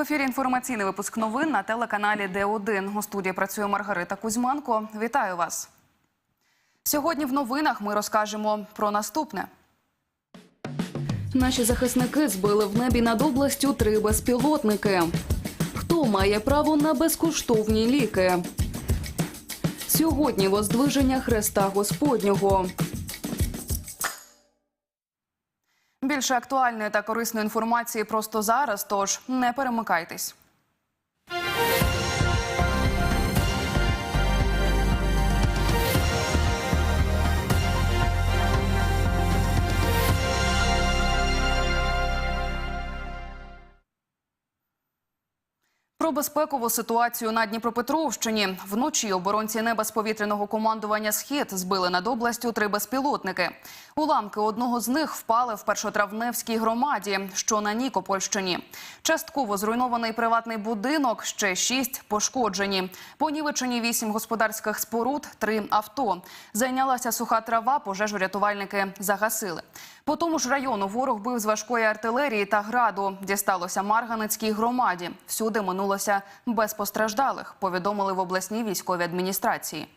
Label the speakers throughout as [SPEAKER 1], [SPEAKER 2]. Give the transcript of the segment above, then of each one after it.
[SPEAKER 1] Ефірі інформаційний випуск новин на телеканалі Д1. У студії працює Маргарита Кузьманко. Вітаю вас. Сьогодні в новинах ми розкажемо про наступне. Наші захисники збили в небі над областю три безпілотники. Хто має право на безкоштовні ліки? Сьогодні воздвиження Хреста Господнього. Більше актуальної та корисної інформації просто зараз, тож не перемикайтесь. Про безпекову ситуацію на Дніпропетровщині вночі оборонці неба з повітряного командування Схід збили над областю три безпілотники. Уламки одного з них впали в першотравневській громаді, що на Нікопольщині. Частково зруйнований приватний будинок, ще шість пошкоджені. Понівечені вісім господарських споруд, три авто. Зайнялася суха трава, пожежу рятувальники загасили. По тому ж району ворог бив з важкої артилерії та граду. Дісталося Марганецькій громаді. Всюди минулося без постраждалих, повідомили в обласній військовій адміністрації.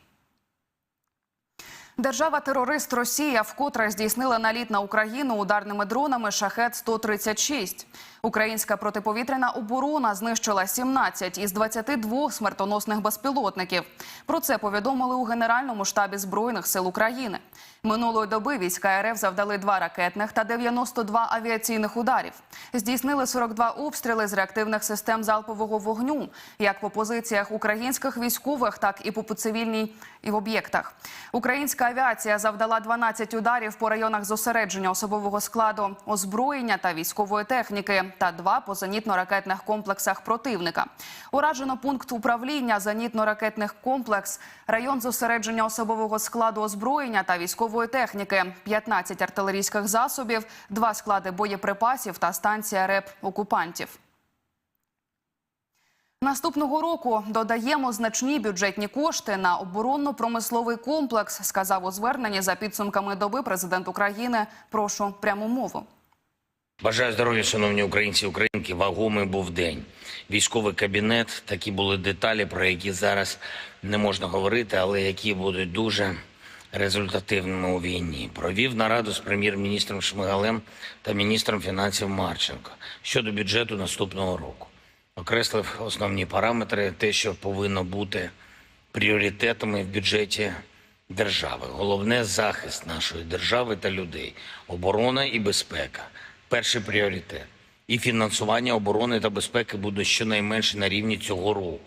[SPEAKER 1] Держава-терорист Росія вкотре здійснила наліт на Україну ударними дронами «Шахет-136». Українська протиповітряна оборона знищила 17 із 22 смертоносних безпілотників. Про це повідомили у Генеральному штабі Збройних сил України. Минулої доби війська РФ завдали два ракетних та 92 авіаційних ударів. Здійснили 42 обстріли з реактивних систем залпового вогню, як по позиціях українських військових, так і по цивільній і в об'єктах. Українська авіація завдала 12 ударів по районах зосередження особового складу, озброєння та військової техніки та два по зенітно-ракетних комплексах противника. Уражено пункт управління зенітно-ракетних комплекс, район зосередження особового складу озброєння та військової техніки, 15 артилерійських засобів, два склади боєприпасів та станція РЕП окупантів. Наступного року додаємо значні бюджетні кошти на оборонно-промисловий комплекс, сказав у зверненні за підсумками доби президент України. Прошу пряму мову.
[SPEAKER 2] Бажаю здоров'я, шановні українці українки. Вагомий був день. Військовий кабінет. Такі були деталі, про які зараз не можна говорити, але які будуть дуже результативними у війні. Провів нараду з прем'єр-міністром Шмигалем та міністром фінансів Марченко щодо бюджету наступного року. Окреслив основні параметри, те, що повинно бути пріоритетами в бюджеті держави. Головне захист нашої держави та людей, оборона і безпека перший пріоритет. І фінансування оборони та безпеки буде щонайменше на рівні цього року.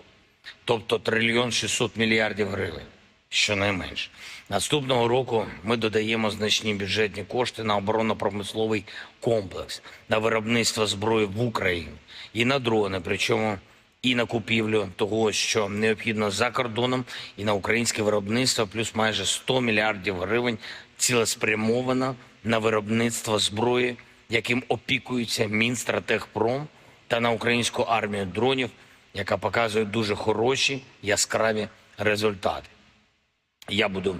[SPEAKER 2] Тобто трильйон 600 мільярдів гривень. Щонайменше. Наступного року ми додаємо значні бюджетні кошти на оборонно-промисловий комплекс, на виробництво зброї в Україні і на дрони, причому і на купівлю того, що необхідно за кордоном, і на українське виробництво, плюс майже 100 мільярдів гривень цілеспрямовано на виробництво зброї яким опікується Мінстратегпром та на українську армію дронів, яка показує дуже хороші яскраві результати. Я буду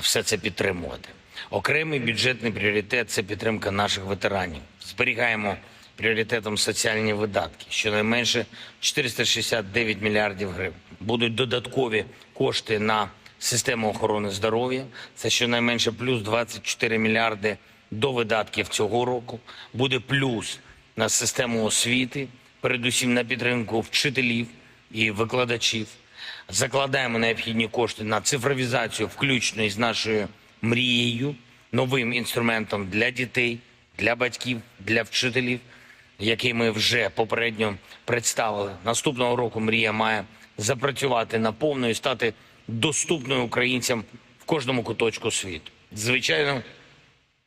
[SPEAKER 2] все це підтримувати. Окремий бюджетний пріоритет це підтримка наших ветеранів. Зберігаємо пріоритетом соціальні видатки. Щонайменше 469 мільярдів гривень. Будуть додаткові кошти на систему охорони здоров'я. Це щонайменше плюс 24 мільярди до видатків цього року. Буде плюс на систему освіти, передусім на підтримку вчителів і викладачів. Закладаємо необхідні кошти на цифровізацію, включно із нашою мрією, новим інструментом для дітей, для батьків, для вчителів, який ми вже попередньо представили. Наступного року мрія має запрацювати наповну і стати доступною українцям в кожному куточку світу. Звичайно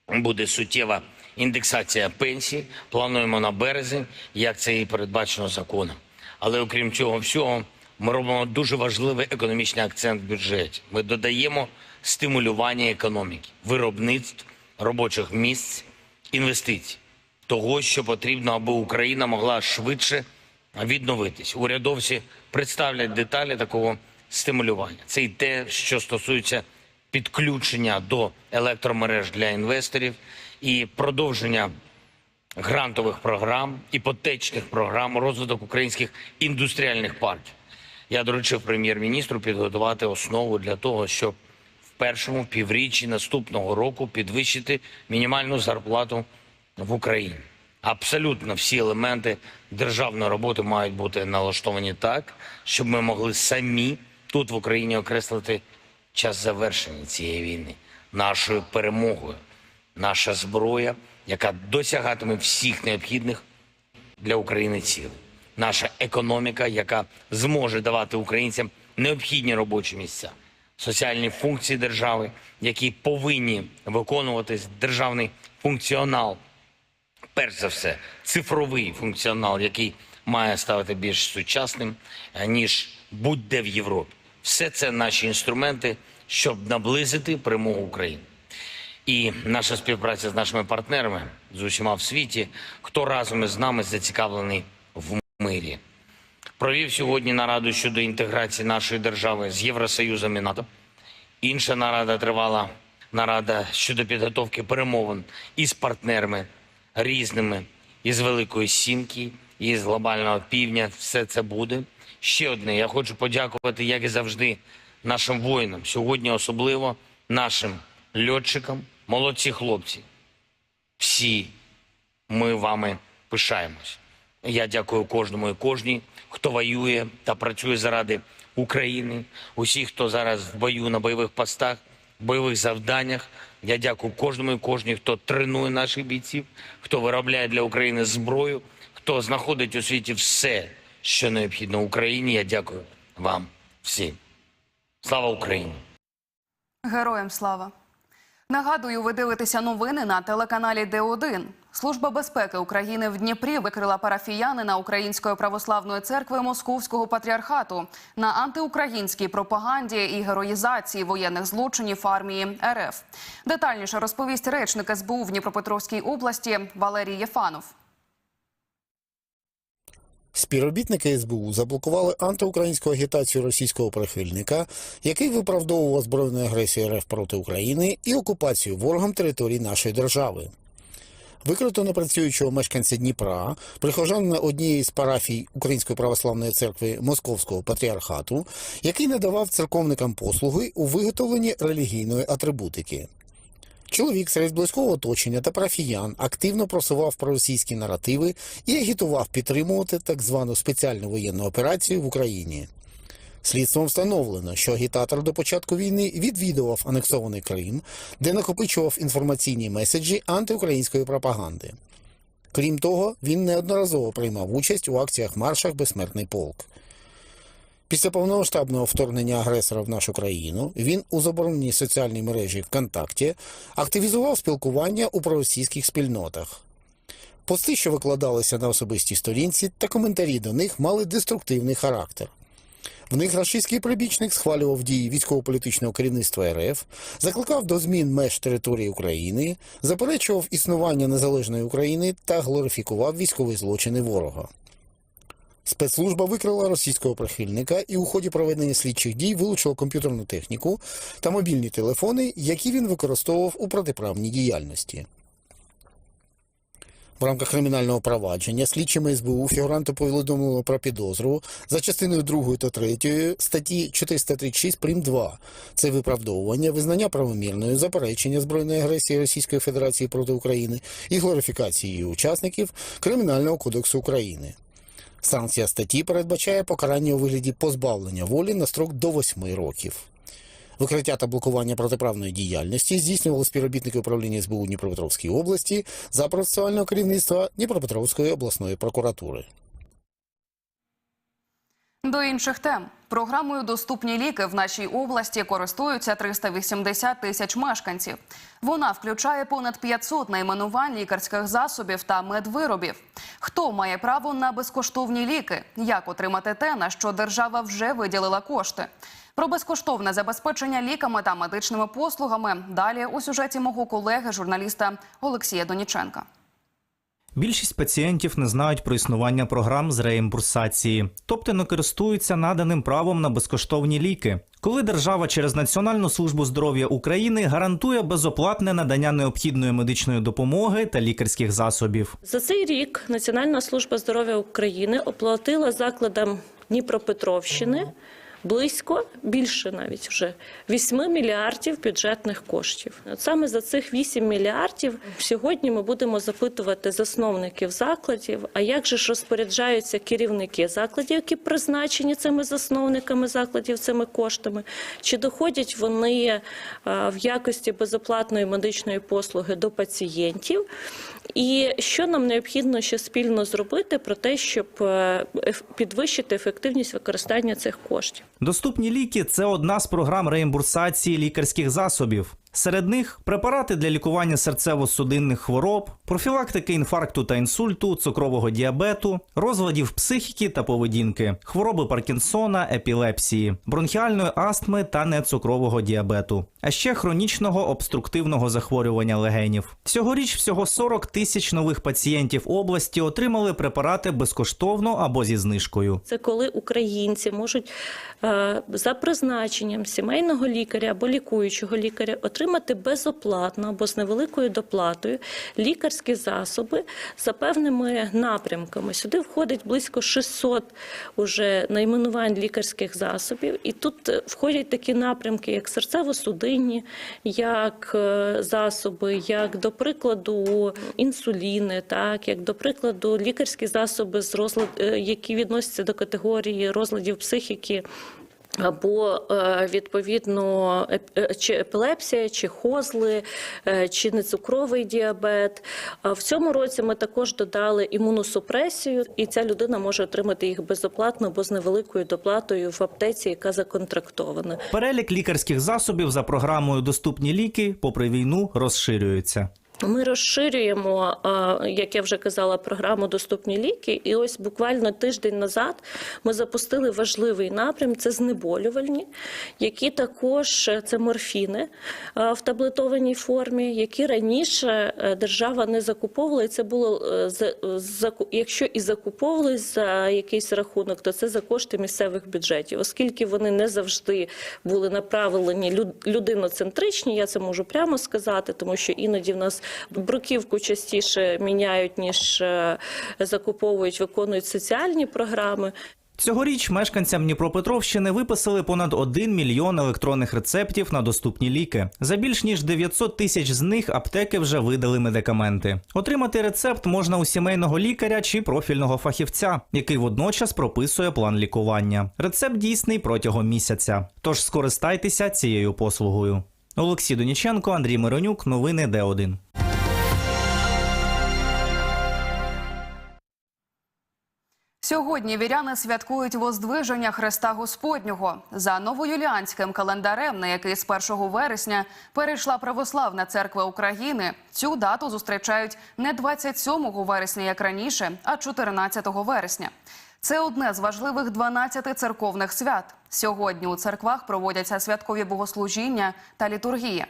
[SPEAKER 2] буде суттєва індексація пенсій. Плануємо на березень, як це і передбачено законом. Але окрім цього всього, ми робимо дуже важливий економічний акцент в бюджеті. Ми додаємо стимулювання економіки, виробництв, робочих місць, інвестицій, того, що потрібно, аби Україна могла швидше відновитись. Урядовці представлять деталі такого стимулювання. Це і те, що стосується підключення до електромереж для інвесторів і продовження грантових програм, іпотечних програм, розвиток українських індустріальних парків. Я доручив прем'єр-міністру підготувати основу для того, щоб в першому півріччі наступного року підвищити мінімальну зарплату в Україні. Абсолютно всі елементи державної роботи мають бути налаштовані так, щоб ми могли самі тут в Україні окреслити час завершення цієї війни нашою перемогою, наша зброя, яка досягатиме всіх необхідних для України цілей. Наша економіка, яка зможе давати українцям необхідні робочі місця, соціальні функції держави, які повинні виконуватись державний функціонал. Перш за все, цифровий функціонал, який має ставити більш сучасним е, ніж будь-де в Європі. Все це наші інструменти, щоб наблизити перемогу України. І наша співпраця з нашими партнерами з усіма в світі, хто разом із нами зацікавлений в мирі. Провів сьогодні нараду щодо інтеграції нашої держави з Євросоюзом і НАТО. Інша нарада тривала нарада щодо підготовки перемовин із партнерами різними, із Великої Сімки, із глобального півдня. Все це буде. Ще одне. Я хочу подякувати, як і завжди, нашим воїнам. Сьогодні особливо нашим льотчикам, молодці хлопці. Всі ми вами пишаємось. Я дякую кожному і кожній, хто воює та працює заради України, усіх, хто зараз в бою на бойових постах, бойових завданнях. Я дякую кожному і кожній, хто тренує наших бійців, хто виробляє для України зброю, хто знаходить у світі все, що необхідно Україні. Я дякую вам всім. Слава Україні!
[SPEAKER 1] Героям слава. Нагадую, ви дивитеся новини на телеканалі Д1. Служба безпеки України в Дніпрі викрила парафіянина Української православної церкви Московського патріархату на антиукраїнській пропаганді і героїзації воєнних злочинів армії РФ. Детальніше розповість речник СБУ в Дніпропетровській області Валерій Єфанов.
[SPEAKER 3] Співробітники СБУ заблокували антиукраїнську агітацію російського прихильника, який виправдовував збройну агресію РФ проти України і окупацію ворогом території нашої держави. Викрито непрацюючого мешканця Дніпра, прихожанина однієї з парафій Української православної церкви Московського патріархату, який надавав церковникам послуги у виготовленні релігійної атрибутики. Чоловік серед близького оточення та парафіян активно просував проросійські наративи і агітував підтримувати так звану спеціальну воєнну операцію в Україні. Слідством встановлено, що агітатор до початку війни відвідував анексований Крим, де накопичував інформаційні меседжі антиукраїнської пропаганди. Крім того, він неодноразово приймав участь у акціях маршах Безсмертний полк. Після повномасштабного вторгнення агресора в нашу країну він у забороненій соціальній мережі ВКонтакті активізував спілкування у проросійських спільнотах. Пости, що викладалися на особистій сторінці, та коментарі до них мали деструктивний характер. В них рашистський прибічник схвалював дії військово-політичного керівництва РФ, закликав до змін меж території України, заперечував існування незалежної України та глорифікував військові злочини ворога. Спецслужба викрила російського прихильника і у ході проведення слідчих дій вилучила комп'ютерну техніку та мобільні телефони, які він використовував у протиправній діяльності. В рамках кримінального провадження слідчими СБУ фігуранту повідомили про підозру за частиною 2 та 3 статті 436 прим. 2. Це виправдовування, визнання правомірною, заперечення збройної агресії Російської Федерації проти України і глорифікації її учасників Кримінального кодексу України. Санкція статті передбачає покарання у вигляді позбавлення волі на строк до 8 років. Викриття та блокування протиправної діяльності здійснювали співробітники управління СБУ Дніпропетровської області за процесуального керівництва Дніпропетровської обласної прокуратури.
[SPEAKER 1] До інших тем програмою Доступні ліки в нашій області користуються 380 тисяч мешканців. Вона включає понад 500 найменувань лікарських засобів та медвиробів. Хто має право на безкоштовні ліки? Як отримати те, на що держава вже виділила кошти? Про безкоштовне забезпечення ліками та медичними послугами далі у сюжеті мого колеги, журналіста Олексія Доніченка.
[SPEAKER 4] Більшість пацієнтів не знають про існування програм з реімбурсації, тобто не користуються наданим правом на безкоштовні ліки. Коли держава через Національну службу здоров'я України гарантує безоплатне надання необхідної медичної допомоги та лікарських засобів.
[SPEAKER 5] За цей рік Національна служба здоров'я України оплатила закладам Дніпропетровщини близько більше навіть вже 8 мільярдів бюджетних коштів. От саме за цих 8 мільярдів сьогодні ми будемо запитувати засновників закладів. А як же ж розпоряджаються керівники закладів, які призначені цими засновниками закладів цими коштами? Чи доходять вони е, в якості безоплатної медичної послуги до пацієнтів? І що нам необхідно ще спільно зробити про те, щоб е, підвищити ефективність використання цих коштів?
[SPEAKER 4] Доступні ліки це одна з програм реімбурсації лікарських засобів. Серед них препарати для лікування серцево-судинних хвороб, профілактики інфаркту та інсульту, цукрового діабету, розладів психіки та поведінки, хвороби Паркінсона, епілепсії, бронхіальної астми та нецукрового діабету, а ще хронічного обструктивного захворювання легенів. Цьогоріч всього 40 тисяч нових пацієнтів області отримали препарати безкоштовно або зі знижкою.
[SPEAKER 5] Це коли українці можуть е, за призначенням сімейного лікаря або лікуючого лікаря отримати безоплатно або з невеликою доплатою лікарські засоби за певними напрямками. Сюди входить близько 600 уже найменувань лікарських засобів, і тут е, входять такі напрямки, як серцево-судинні, як е, засоби, як до прикладу інсуліни, так як до прикладу лікарські засоби з розлад, е, які відносяться до категорії розладів психіки. Або е, відповідно е, чи епілепсія, чи хозли, е, чи нецукровий діабет. А В цьому році ми також додали імуносупресію, і ця людина може отримати їх безоплатно або з невеликою доплатою в аптеці, яка законтрактована.
[SPEAKER 4] Перелік лікарських засобів за програмою Доступні ліки попри війну розширюється.
[SPEAKER 5] Ми розширюємо, як я вже казала, програму Доступні ліки. І ось буквально тиждень назад ми запустили важливий напрям це знеболювальні, які також е, це морфіни е, в таблетованій формі, які раніше е, держава не закуповувала. І це було якщо і закуповувались за якийсь рахунок, то це за кошти місцевих бюджетів, оскільки вони не завжди були направлені люд- людиноцентричні. Я це можу прямо сказати, тому що іноді в нас бруківку частіше міняють ніж е, закуповують, виконують соціальні програми.
[SPEAKER 4] Цьогоріч мешканцям Дніпропетровщини виписали понад 1 мільйон електронних рецептів на доступні ліки. За більш ніж 900 тисяч з них аптеки вже видали медикаменти. Отримати рецепт можна у сімейного лікаря чи профільного фахівця, який водночас прописує план лікування. Рецепт дійсний протягом місяця. Тож скористайтеся цією послугою. Олексій Доніченко, Андрій Миронюк, новини Д1.
[SPEAKER 1] Сьогодні віряни святкують воздвиження Христа Господнього за новоюліанським календарем, на який з 1 вересня перейшла православна церква України. Цю дату зустрічають не 27 вересня, як раніше, а 14 вересня. Це одне з важливих 12 церковних свят. Сьогодні у церквах проводяться святкові богослужіння та літургія.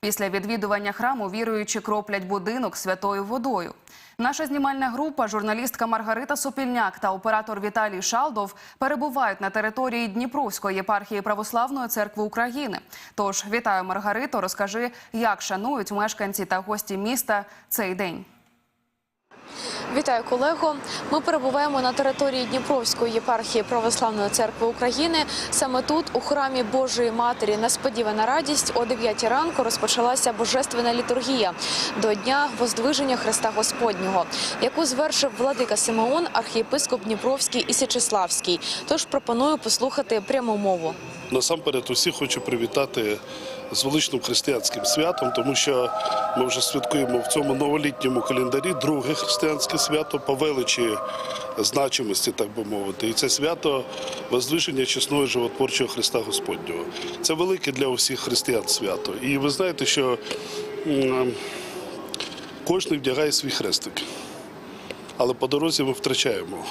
[SPEAKER 1] Після відвідування храму віруючі кроплять будинок святою водою. Наша знімальна група, журналістка Маргарита Сопільняк та оператор Віталій Шалдов перебувають на території Дніпровської єпархії Православної церкви України. Тож вітаю Маргарито. Розкажи, як шанують мешканці та гості міста цей день.
[SPEAKER 6] Вітаю колего. Ми перебуваємо на території Дніпровської єпархії Православної церкви України. Саме тут, у храмі Божої Матері, несподівана радість о 9 ранку розпочалася божественна літургія до дня воздвиження Христа Господнього, яку звершив владика Симеон, архієпископ Дніпровський і Січеславський. Тож пропоную послухати пряму мову.
[SPEAKER 7] Насамперед усіх хочу привітати з величним християнським святом, тому що ми вже святкуємо в цьому новолітньому календарі друге християнське свято по величі значимості, так би мовити. І це свято воздвиження чесного животворчого Христа Господнього. Це велике для усіх християн свято. І ви знаєте, що кожен вдягає свій хрестик. Але по дорозі ми втрачаємо,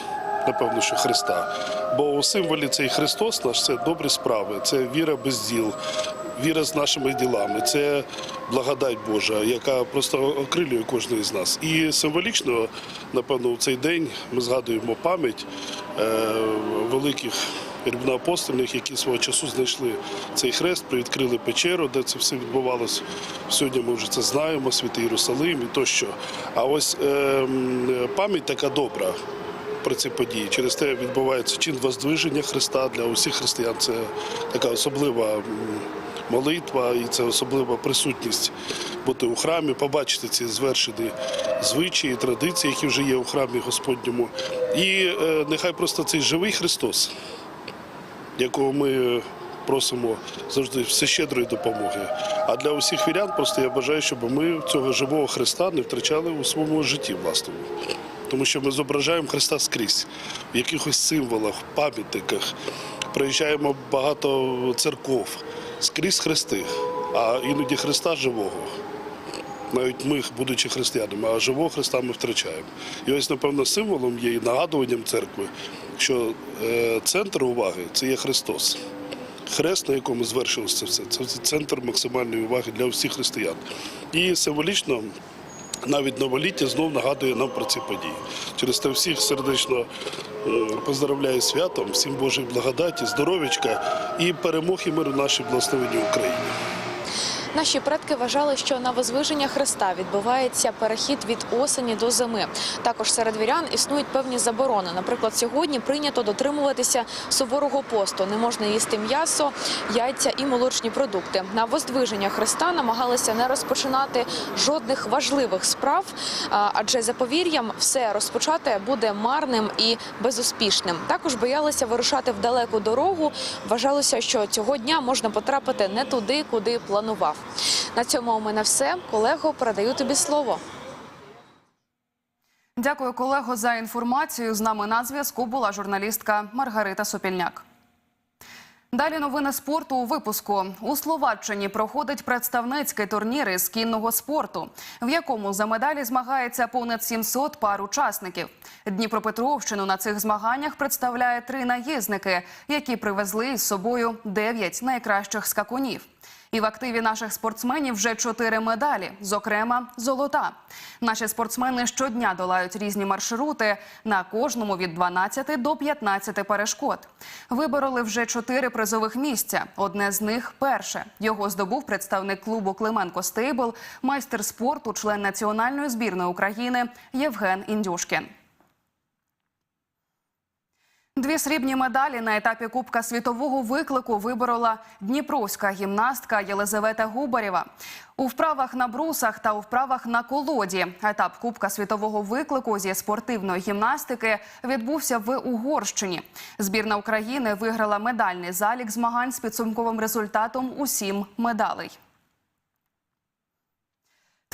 [SPEAKER 7] напевно, що Христа. Бо у символі цей Христос наш це добрі справи, це віра без діл, віра з нашими ділами. Це благодать Божа, яка просто окрилює кожного з нас. І символічно, напевно, в цей день ми згадуємо пам'ять е, великих рівноапостольних, які свого часу знайшли цей хрест, привідкрили печеру, де це все відбувалося. Сьогодні ми вже це знаємо, святий Єрусалим і тощо. А ось е, пам'ять така добра про ці події. Через те відбувається чин воздвиження Христа для усіх християн. Це така особлива молитва і це особлива присутність бути у храмі, побачити ці звершені звичаї, традиції, які вже є у храмі Господньому. І е, нехай просто цей живий Христос, якого ми просимо завжди всещедрої допомоги. А для усіх вірян просто я бажаю, щоб ми цього живого Христа не втрачали у своєму житті власному. Тому що ми зображаємо Христа скрізь, в якихось символах, пам'ятниках. Приїжджаємо багато церков, скрізь хрести, а іноді Христа живого. Навіть ми, будучи християнами, а живого Христа ми втрачаємо. І ось, напевно, символом є і нагадуванням церкви, що е, центр уваги це є Христос. Хрест, на якому звершилося все, це центр максимальної уваги для всіх християн. І символічно навіть новоліття знов нагадує нам про ці події. Через те всіх сердечно поздравляю святом, всім Божої благодаті, здоров'ячка і перемог і миру нашій благословенній Україні.
[SPEAKER 6] Наші предки вважали, що на возвиження Христа відбувається перехід від осені до зими. Також серед вірян існують певні заборони. Наприклад, сьогодні прийнято дотримуватися суворого посту. Не можна їсти м'ясо, яйця і молочні продукти. На воздвиження Христа намагалися не розпочинати жодних важливих справ, адже за повір'ям все розпочати буде марним і безуспішним. Також боялися вирушати в далеку дорогу. Вважалося, що цього дня можна потрапити не туди, куди планував. На цьому у мене все. Колего, передаю тобі слово.
[SPEAKER 1] Дякую, колего, за інформацію. З нами на зв'язку була журналістка Маргарита Сопільняк. Далі новини спорту у випуску. У Словаччині проходить представницький турнір із кінного спорту, в якому за медалі змагається понад 700 пар учасників. Дніпропетровщину на цих змаганнях представляє три наїзники, які привезли із собою 9 найкращих скакунів. І в активі наших спортсменів вже чотири медалі, зокрема золота. Наші спортсмени щодня долають різні маршрути на кожному від 12 до 15 перешкод. Вибороли вже чотири призових місця. Одне з них перше. Його здобув представник клубу Клименко Стейбл, майстер спорту, член національної збірної України Євген Індюшкін. Дві срібні медалі на етапі Кубка світового виклику виборола дніпровська гімнастка Єлизавета Губарєва. У вправах на брусах та у вправах на колоді етап Кубка світового виклику зі спортивної гімнастики відбувся в Угорщині. Збірна України виграла медальний залік змагань з підсумковим результатом у сім медалей.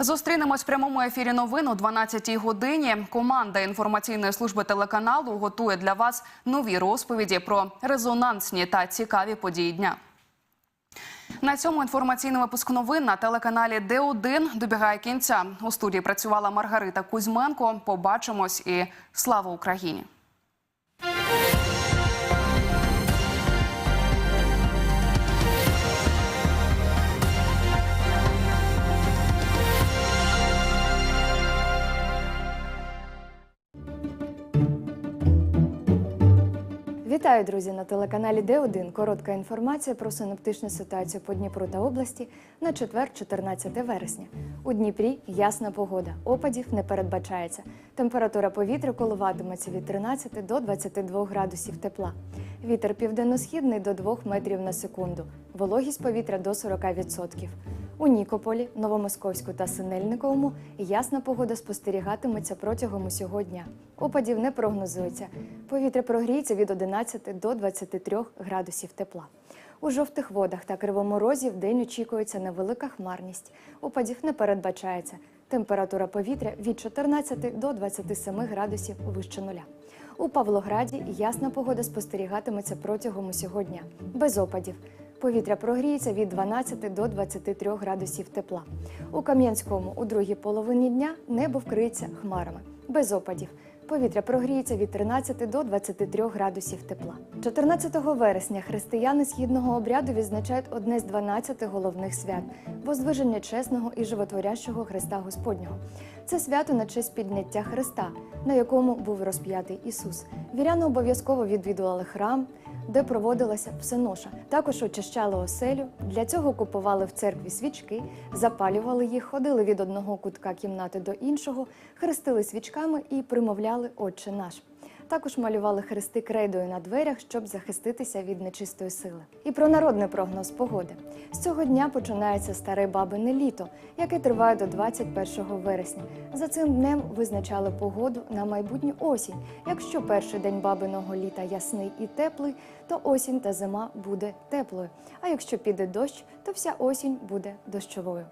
[SPEAKER 1] Зустрінемось в прямому ефірі новин о 12-й годині. Команда інформаційної служби телеканалу готує для вас нові розповіді про резонансні та цікаві події дня. На цьому інформаційний випуск новин на телеканалі Д1 добігає кінця. У студії працювала Маргарита Кузьменко. Побачимось і слава Україні!
[SPEAKER 8] Вітаю, друзі, на телеканалі Д1. Коротка інформація про синоптичну ситуацію по Дніпру та області на четвер, 14 вересня. У Дніпрі ясна погода. Опадів не передбачається. Температура повітря коливатиметься від 13 до 22 градусів тепла. Вітер південно-східний до 2 метрів на секунду. Вологість повітря до 40%. У Нікополі, Новомосковську та Синельниковому ясна погода спостерігатиметься протягом усього дня. Опадів не прогнозується. Повітря прогріється від 11 до 23 градусів тепла. У жовтих водах та кривому розі в день очікується невелика хмарність. Опадів не передбачається. Температура повітря від 14 до 27 градусів вище нуля. У Павлограді ясна погода спостерігатиметься протягом усього дня, без опадів. Повітря прогріється від 12 до 23 градусів тепла. У Кам'янському у другій половині дня небо вкриється хмарами, без опадів. Повітря прогріється від 13 до 23 градусів тепла. 14 вересня християни східного обряду відзначають одне з 12 головних свят воздвиження чесного і животворящого Христа Господнього. Це свято на честь підняття Христа, на якому був розп'ятий Ісус. Віряни обов'язково відвідували храм, де проводилася всеноша. Також очищали оселю. Для цього купували в церкві свічки, запалювали їх, ходили від одного кутка кімнати до іншого, хрестили свічками і примовляли Отче наш. Також малювали хрести крейдою на дверях, щоб захиститися від нечистої сили. І про народний прогноз погоди. З цього дня починається старе бабине літо, яке триває до 21 вересня. За цим днем визначали погоду на майбутню осінь. Якщо перший день бабиного літа ясний і теплий, то осінь та зима буде теплою. А якщо піде дощ, то вся осінь буде дощовою.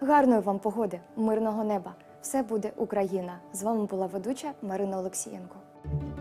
[SPEAKER 8] Гарної вам погоди, мирного неба! Все буде Україна. З вами була ведуча Марина Олексієнко. Thank you.